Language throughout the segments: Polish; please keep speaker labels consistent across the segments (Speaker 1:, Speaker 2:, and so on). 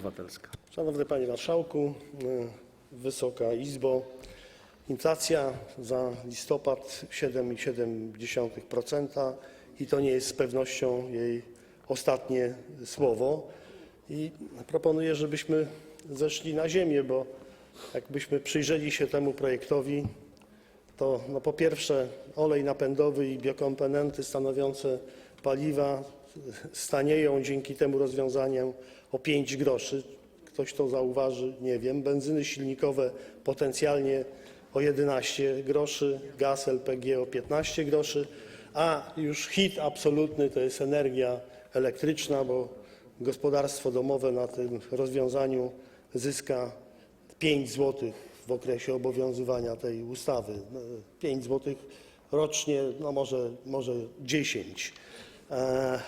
Speaker 1: Obywatelska.
Speaker 2: Szanowny Panie Marszałku, y, Wysoka Izbo, inflacja za listopad 7,7% i to nie jest z pewnością jej ostatnie słowo. I proponuję, żebyśmy zeszli na ziemię, bo jakbyśmy przyjrzeli się temu projektowi, to no po pierwsze olej napędowy i biokomponenty stanowiące paliwa stanieją dzięki temu rozwiązaniom o 5 groszy. Ktoś to zauważy, nie wiem. Benzyny silnikowe potencjalnie o 11 groszy, gaz LPG o 15 groszy, a już hit absolutny to jest energia elektryczna, bo gospodarstwo domowe na tym rozwiązaniu zyska 5 zł w okresie obowiązywania tej ustawy. No, 5 zł rocznie, no może, może 10. E,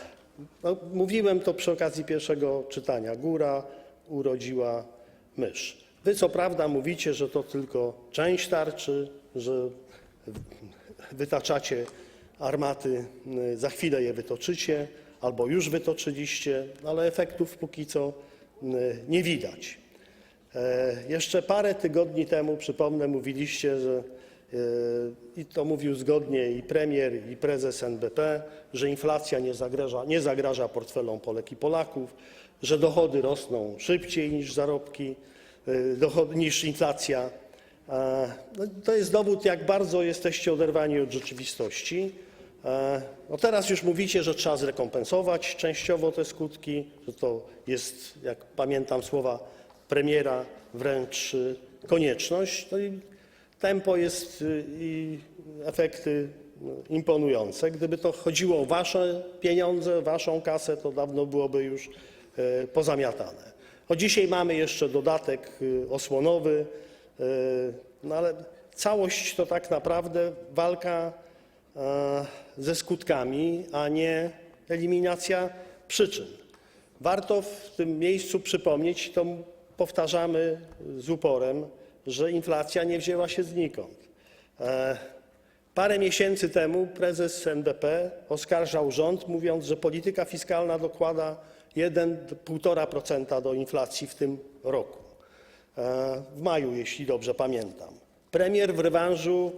Speaker 2: No, mówiłem to przy okazji pierwszego czytania. Góra urodziła mysz. Wy co prawda mówicie, że to tylko część tarczy, że wytaczacie armaty, y, za chwilę je wytoczycie albo już wytoczyliście, ale efektów póki co y, nie widać. E, Jeszcze parę tygodni temu, przypomnę, mówiliście, że i to mówił zgodnie i premier, i prezes NBP, że inflacja nie zagraża, nie zagraża portfelom Polek i Polaków, że dochody rosną szybciej niż zarobki, e, dochody, niż inflacja. E, No, to jest dowód, jak bardzo jesteście oderwani od rzeczywistości. E, No teraz już mówicie, że trzeba zrekompensować częściowo te skutki, że to jest, jak pamiętam słowa premiera, wręcz y, konieczność. No i tempo y, i efekty no, imponujące. Gdyby to chodziło o wasze pieniądze, waszą kasę, to dawno byłoby już e, pozamiatane. O dzisiaj mamy jeszcze dodatek y, osłonowy, e, no ale całość to tak naprawdę walka e, ze skutkami, a nie eliminacja przyczyn. Warto w tym miejscu przypomnieć, to powtarzamy z uporem, że inflacja nie wzięła się znikąd. E, Parę miesięcy temu prezes NBP oskarżał rząd, mówiąc, że polityka fiskalna dokłada 1,5% do inflacji w tym roku. E, W maju, jeśli dobrze pamiętam. Premier w rewanżu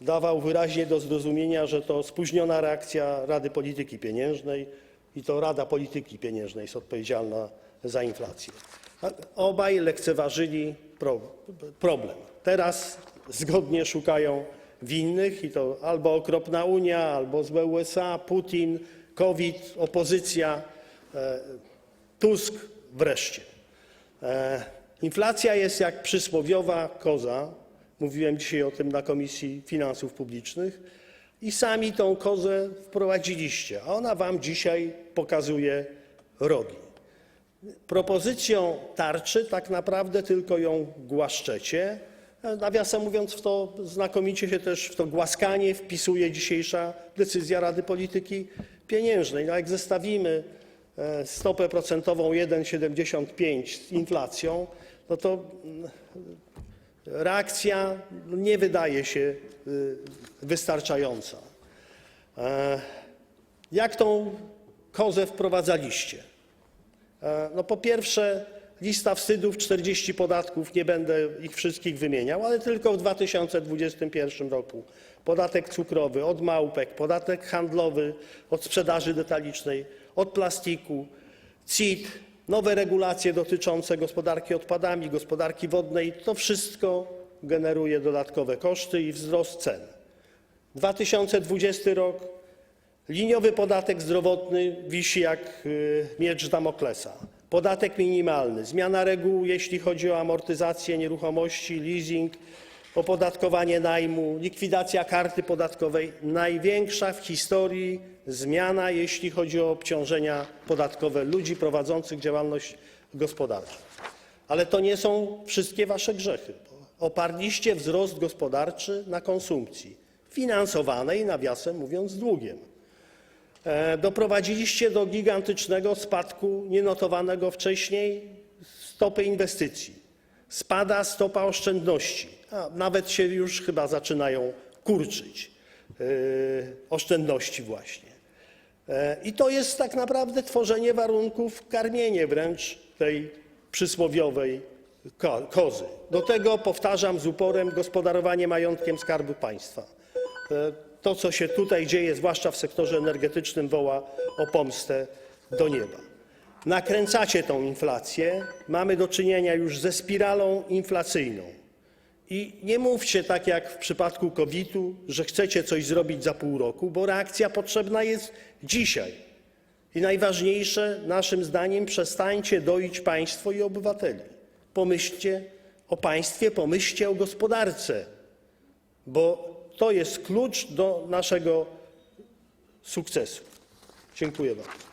Speaker 2: dawał wyraźnie do zrozumienia, że to spóźniona reakcja Rady Polityki Pieniężnej i to Rada Polityki Pieniężnej jest odpowiedzialna za inflację. Obaj lekceważyli pro, problem. Teraz zgodnie szukają winnych i to albo okropna Unia, albo złe USA, Putin, COVID, opozycja, e, Tusk wreszcie. E, Inflacja jest jak przysłowiowa koza. Mówiłem dzisiaj o tym na Komisji Finansów Publicznych. I sami tą kozę wprowadziliście, a ona wam dzisiaj pokazuje rogi. Propozycją tarczy tak naprawdę tylko ją głaszczecie. Nawiasem mówiąc, w to znakomicie się też w to głaskanie wpisuje dzisiejsza decyzja Rady Polityki Pieniężnej. No jak zestawimy e, stopę procentową 1,75 z inflacją, no to mm, reakcja nie wydaje się y, wystarczająca. E, Jak tą kozę wprowadzaliście? E, No po pierwsze, lista wstydów, 40 podatków, nie będę ich wszystkich wymieniał, ale tylko w 2021 roku. Podatek cukrowy, od małpek, podatek handlowy, od sprzedaży detalicznej, od plastiku, CIT, nowe regulacje dotyczące gospodarki odpadami, gospodarki wodnej. To wszystko generuje dodatkowe koszty i wzrost cen. 2020 rok Liniowy podatek zdrowotny wisi jak y, miecz Damoklesa. Podatek minimalny, zmiana reguł, jeśli chodzi o amortyzację nieruchomości, leasing, opodatkowanie najmu, likwidacja karty podatkowej. Największa w historii zmiana, jeśli chodzi o obciążenia podatkowe ludzi prowadzących działalność gospodarczą. Ale to nie są wszystkie wasze grzechy. bo Oparliście wzrost gospodarczy na konsumpcji, finansowanej, nawiasem mówiąc, długiem. E, Doprowadziliście do gigantycznego spadku nienotowanego wcześniej stopy inwestycji. Spada stopa oszczędności, a nawet się już chyba zaczynają kurczyć e, oszczędności właśnie. E, I to jest tak naprawdę tworzenie warunków, karmienie wręcz tej przysłowiowej ko- kozy. Do tego powtarzam z uporem gospodarowanie majątkiem Skarbu Państwa. To, co się tutaj dzieje, zwłaszcza w sektorze energetycznym, woła o pomstę do nieba. Nakręcacie tą inflację. Mamy do czynienia już ze spiralą inflacyjną. I nie mówcie tak jak w przypadku COVID-u, że chcecie coś zrobić za pół roku, bo reakcja potrzebna jest dzisiaj. I najważniejsze, naszym zdaniem, przestańcie doić państwo i obywateli. Pomyślcie o państwie, pomyślcie o gospodarce, bo to jest klucz do naszego sukcesu. Dziękuję bardzo.